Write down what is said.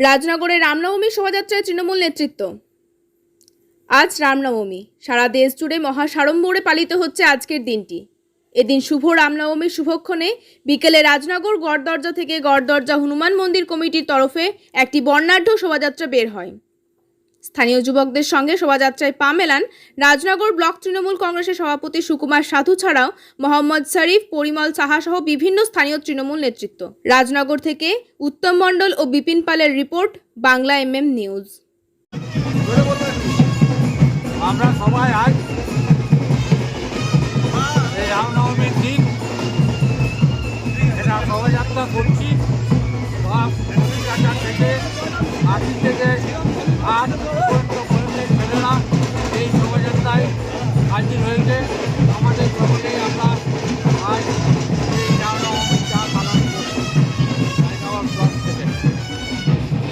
রাজনগরে রামনবমী শোভাযাত্রায় তৃণমূল নেতৃত্ব। আজ রামনবমী। সারা দেশ জুড়ে মহাসাড়ম্বরে পালিত হচ্ছে আজকের দিনটি। এদিন শুভ রামনবমীর শুভক্ষণে বিকেলে রাজনগর গড়দরজা থেকে গড়দরজা হনুমান মন্দির কমিটির তরফে একটি বর্ণাঢ্য শোভাযাত্রা বের হয়। স্থানীয় যুবকদের সঙ্গে শোভাযাত্রায় পা মেলান রাজনগর ব্লক তৃণমূল কংগ্রেসের সভাপতি সুকুমার সাধু ছাড়াও মোহাম্মদ শরীফ, পরিমল সাহা সহ বিভিন্ন স্থানীয় তৃণমূল নেতৃত্ব। রাজনগর থেকে উত্তম মণ্ডল ও বিপিন পালের রিপোর্ট, বাংলা এমএম নিউজ। আমরা সবাই আজ এই রামনবমীর দিন এটা শোভাযাত্রা করছি। সব কাটা থেকে আর ছেলেরা এই সহযোগিতায় হাজির হয়েছে